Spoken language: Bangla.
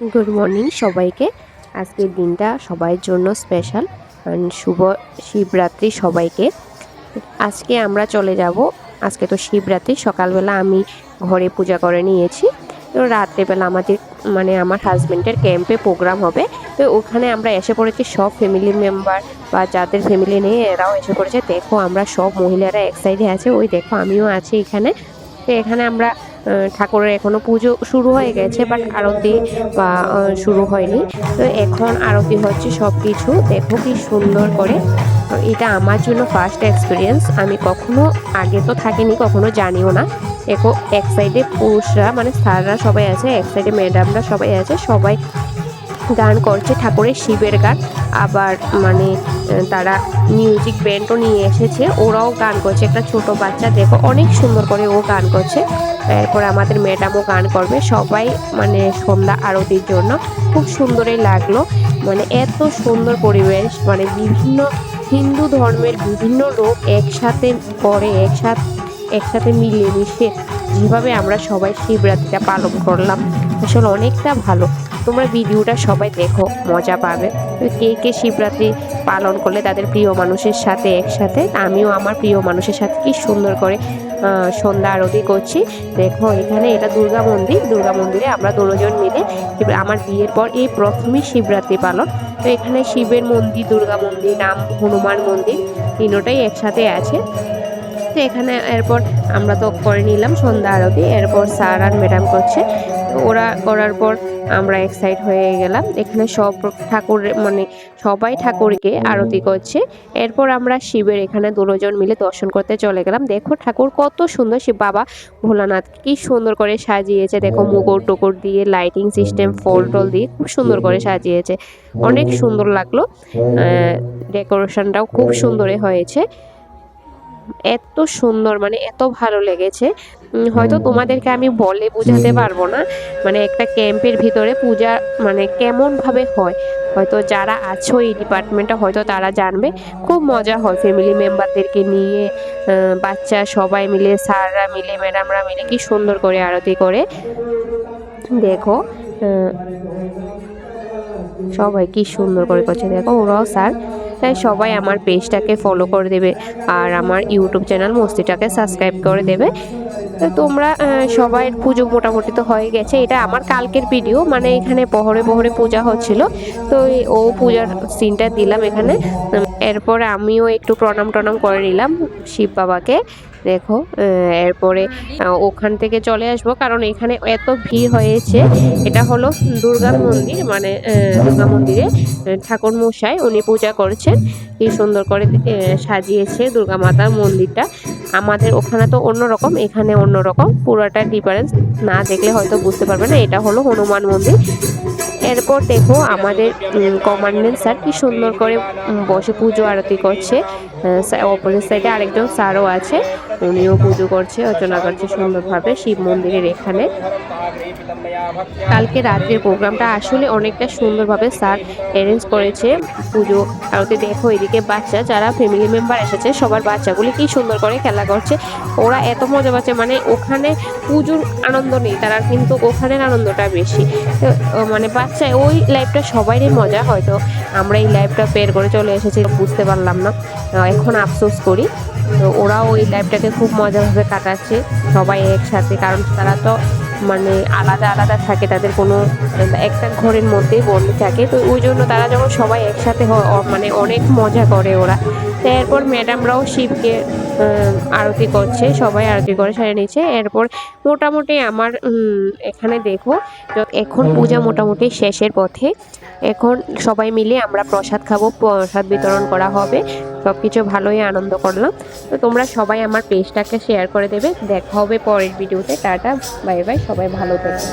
গুড মর্নিং সবাইকে। আজকের দিনটা সবার জন্য স্পেশাল শুভ শিবরাত্রি সবাইকে। আজকে আমরা চলে যাব। আজকে তো শিবরাত্রি, সকালবেলা আমি ঘরে পূজা করে নিয়েছি। তো রাত্রেবেলা আমাদের মানে আমার হাজব্যান্ডের ক্যাম্পে প্রোগ্রাম হবে। তো ওখানে আমরা এসে পড়েছি, সব ফ্যামিলি মেম্বার বা যাদের ফ্যামিলি নেই, এরাও এসে পড়েছে। দেখো আমরা সব মহিলারা এক সাইডে আছে। ওই দেখো আমিও আছি এখানে। তো এখানে আমরা ঠাকুরের এখনও পুজো শুরু হয়ে গেছে বাট আরতি বা শুরু হয়নি। তো এখন আরতি হচ্ছে সব কিছু দেখো কি সুন্দর করে। এটা আমার জন্য ফার্স্ট এক্সপিরিয়েন্স আমি কখনো আগে তো থাকিনি, কখনো জানিও না। এক সাইডে পুরুষরা মানে স্যাররা সবাই আছে, এক সাইডে ম্যাডামরা সবাই আছে, সবাই গান করছে ঠাকুরের শিবের গান। আবার মানে তারা মিউজিক ব্যান্ডও নিয়ে এসেছে, ওরাও গান করছে। একটা ছোট বাচ্চা, দেখো, অনেক সুন্দর করে ও গান করছে। এরপর আমাদের ম্যাডামও গান করবে, সবাই মানে সন্ধ্যা আরতির জন্য। খুব সুন্দরই লাগল। মানে এত সুন্দর পরিবেশ মানে বিভিন্ন হিন্দু ধর্মের বিভিন্ন লোক একসাথে করে, একসাথে একসাথে মিলেমিশে যেভাবে আমরা সবাই শিবরাত্রিটা পালন করলাম। আসলে অনেকটা ভালো। তোমরা ভিডিওটা সবাই দেখো, মজা পাবে। কে কে শিবরাত্রি পালন করলে তাদের প্রিয় মানুষের সাথে একসাথে? আমিও আমার প্রিয় মানুষের সাথে কি সুন্দর করে সন্ধ্যা আরতি করছি। দেখো এখানে এটা দুর্গা মন্দির। দুর্গা মন্দিরে আমরা দুজন মিলে আমার বিয়ের পর এই প্রথমই শিবরাত্রি পালন। তো এখানে শিবের মন্দির, দুর্গা মন্দির নাম হনুমান মন্দির তিনোটাই একসাথে আছে। তো এখানে এরপর আমরা তো করে নিলাম সন্ধ্যা আরতি। এরপর স্যার আর ম্যাডাম করছে। ওরা করার পর আমরা এক্সাইট হয়ে গেলাম। এখানে সব ঠাকুর মানে সবাই ঠাকুরকে আরতি করছে। এরপর আমরা শিবের এখানে দুজন মিলে দর্শন করতে চলে গেলাম। দেখো ঠাকুর কত সুন্দর, শিব বাবা ভোলানাথ কি সুন্দর করে সাজিয়েছে। দেখো মুকুর টুকুর দিয়ে লাইটিং সিস্টেম ফল টল দিয়ে খুব সুন্দর করে সাজিয়েছে। অনেক সুন্দর লাগল। ডেকোরেশনটাও খুব সুন্দরই হয়েছে। এত সুন্দর মানে এত ভালো লেগেছে। হয়তো তোমাদেরকে আমি বলে বোঝাতে পারব না। মানে একটা ক্যাম্পের ভিতরে পূজা মানে কেমন ভাবে হয়। হয়তো যারা আছো এই ডিপার্টমেন্টে হয়তো তারা জানবে। খুব মজা হয় ফ্যামিলি মেম্বারদেরকে নিয়ে বাচ্চা সবাই মিলে স্যাররা মিলে ম্যাডামরা মিলে কি সুন্দর করে আরতি করে। দেখো সবাই কি সুন্দর করে করছে। দেখো ওরাও স্যার তাই সবাই আমার পেজটাকে ফলো করে দেবে আর আমার ইউটিউব চ্যানেল মস্তিটাকে সাবস্ক্রাইব করে দেবে। তো তোমরা সবাই পুজো মোটামুটি তো হয়ে গেছে। এটা আমার কালকের ভিডিও মানে এখানে পহরে পহরে পূজা হচ্ছিল। তো ও পূজার সিনটা দিলাম এখানে। এরপর আমিও একটু প্রণাম টনাম করে নিলাম শিব বাবাকে। দেখো এরপরে ওখান থেকে চলে আসব। কারণ এখানে এত ভিড় হয়েছে। এটা হলো দুর্গা মন্দির মানে দুর্গা মন্দিরে ঠাকুর মশাই উনি পূজা করছেন। কি সুন্দর করে সাজিয়েছে দুর্গা মাতার মন্দিরটা। আমাদের ওখানে তো অন্যরকম, এখানে অন্যরকম। পুরোটা ডিফারেন্স না দেখলে হয়তো বুঝতে পারবে না। এটা হলো হনুমান মন্দির। এরপর দেখো আমাদের কমান্ডেন্ট স্যার কি সুন্দর করে বসে পুজো আরতি করছে। অপোজিট সাইডে আরেকজন স্যারও আছে। উনিও পুজো করছে, অর্চনা করছে সুন্দরভাবে শিব মন্দিরের এখানে। কালকে রাত্রের প্রোগ্রামটা আসলে অনেকটা সুন্দরভাবে স্যার অ্যারেঞ্জ করেছে। পুজো আরতি দেখো এদিকে বাচ্চা, যারা ফ্যামিলি মেম্বার এসেছে, সবার বাচ্চাগুলি কি সুন্দর করে খেলা করছে। ওরা এত মজা পাচ্ছে মানে ওখানে পুজোর আনন্দ নেই, তারা কিন্তু ওখানের আনন্দটা বেশি। মানে বাচ্চা, ওই লাইফটা সবারই মজা, হয়তো আমরা এই লাইফটা পের করে চলে এসেছি, বুঝতে পারলাম না। এখন আফসোস করি। তো ওরাও ওই লাইফটাকে খুব মজাভাবে কাটাচ্ছে, সবাই একসাথে, কারণ তারা তো মানে আলাদা আলাদা থাকে, তাদের কোনো একটা ঘরের মধ্যেই বন্দি থাকে। তো ওই জন্য তারা যখন সবাই একসাথে মানে অনেক মজা করে ওরা। তো এরপর ম্যাডামরাও শিবকে আরতি করছে, সবাই আরতি করে সারে নিচ্ছে। এরপর মোটামুটি আমার এখানে দেখো এখন পূজা মোটামুটি শেষের পথে। এখন সবাই মিলে আমরা প্রসাদ খাব, প্রসাদ বিতরণ করা হবে। সব কিছু ভালোই আনন্দ করলাম। তো তোমরা সবাই আমার পেজটাকে শেয়ার করে দেবে। দেখা হবে পরের ভিডিওতে টাটা বাই বাই সবাই ভালো থেকো।